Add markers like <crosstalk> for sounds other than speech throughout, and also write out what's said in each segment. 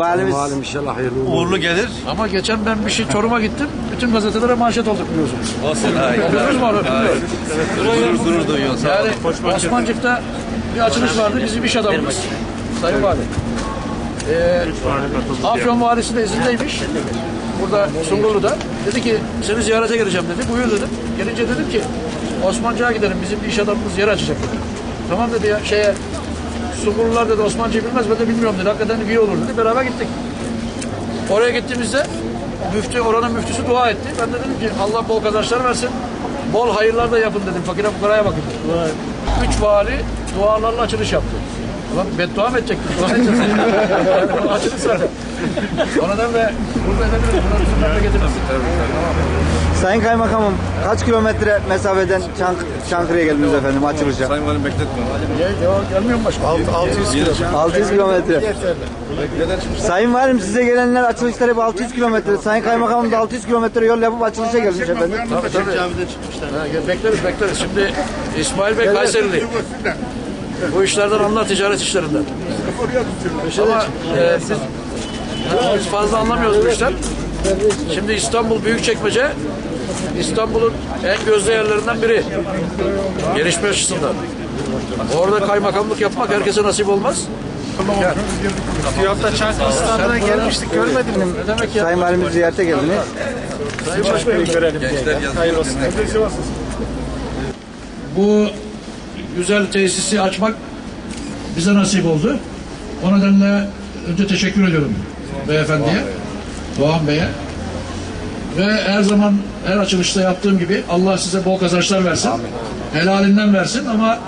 Valimiz Valim inşallah hayırlı uğurlu. Uğurlu gelir. Ama geçen ben bir şey Çorum'a gittim. Bütün gazetelere manşet olduk biliyorsunuz. Gördünüz mü onu? Bilmiyorum. Gurur, gurur duyuyorsun. Sağ Yani olun. Osmancık'ta bir açılış vardı. Bizim iş adamımız. Sayın Vali. Ee, Afyon Valisi de izindeymiş. Burada Sungurlu'da. Dedi ki seni ziyarete geleceğim dedi. Buyur dedim. Gelince dedim ki Osmancık'a gidelim. Bizim bir iş adamımız yer açacak dedi. Tamam dedi ya şeye Sungurlular dedi Osmancı'yı bilmez ben de bilmiyorum dedi. Hakikaten iyi olur dedi. Beraber gittik. Oraya gittiğimizde müftü, oranın müftüsü dua etti. Ben de dedim ki Allah bol kazançlar versin. Bol hayırlar da yapın dedim. Fakire fukaraya bakın. Üç vali dualarla açılış yaptı. Ulan beddua mı edecektik? Dua edeceğiz. <laughs> açılış zaten. O nedenle burada edebiliriz. Bunları bizim memleketimiz. Sayın Kaymakamım kaç kilometre mesafeden Çank Çankırı'ya geldiniz efendim açılışa? Sayın Valim bekletme. Gel, gel, gelmiyor mu başka? 600 kilo. 600 kilometre. Sayın Valim size gelenler açılışlar hep 600 kilometre. Sayın Kaymakamım da 600 kilometre yol yapıp açılışa gelmiş efendim. Tabii tabii. Ha, gel- bekleriz bekleriz. Şimdi İsmail Bey Kayserili. Bu işlerden anlar ticaret işlerinden. Ama e, biz, biz fazla anlamıyoruz bu işten. Şimdi İstanbul Büyükçekmece İstanbul'un en gözde yerlerinden biri. Gelişme açısından. Orada kaymakamlık yapmak herkese nasip olmaz. Fiyatla Çankırı standına gelmiştik görmedin mi? Ne demek ya? Sayın Valimiz ziyarete geldiniz. Sayın Başkanım. Gençler yazıyor. Bu güzel tesisi açmak bize nasip oldu. O nedenle önce teşekkür ediyorum beyefendiye, Doğan Bey'e. Ve her zaman her açılışta yaptığım gibi Allah size bol kazançlar versin. Helalinden versin ama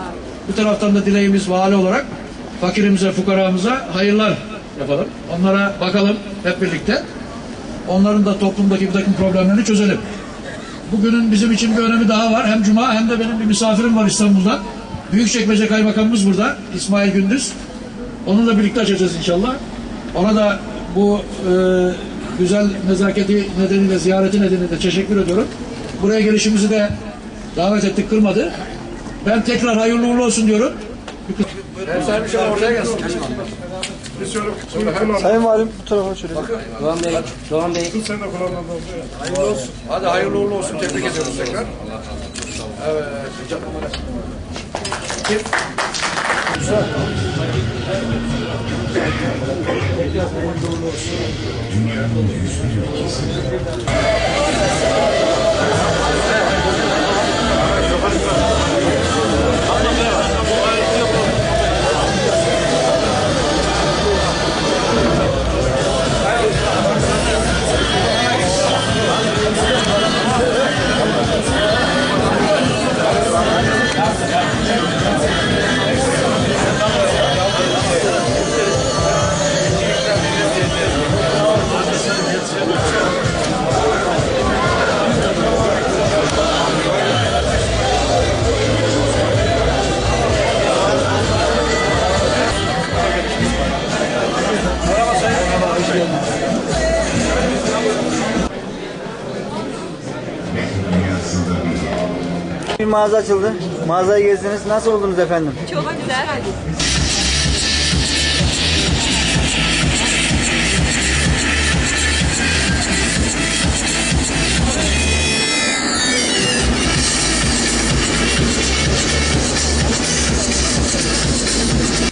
bu taraftan da dileğimiz vali olarak fakirimize, fukaramıza hayırlar yapalım. Onlara bakalım hep birlikte. Onların da toplumdaki bir takım problemlerini çözelim. Bugünün bizim için bir önemi daha var. Hem cuma hem de benim bir misafirim var İstanbul'dan. Büyükçekmece Kaymakamımız burada. İsmail Gündüz. Onunla birlikte açacağız inşallah. Ona da bu e, güzel nezaketi nedeniyle, ziyareti nedeniyle teşekkür ediyorum. Buraya gelişimizi de davet ettik, kırmadı. Ben tekrar hayırlı uğurlu olsun diyorum. Sahibi şöyle ortaya gelsin. Sayın Valim bu tarafa şöyle. Doğan Bey, Doğan Bey. Hayırlı olsun. Hadi hayırlı uğurlu olsun. Tebrik ediyoruz tekrar. Evet etmiştir. Dünyanın yüzünü kesinlikle. Bir mağaza açıldı. Mağazayı gezdiniz. Nasıl oldunuz efendim? Çok güzel.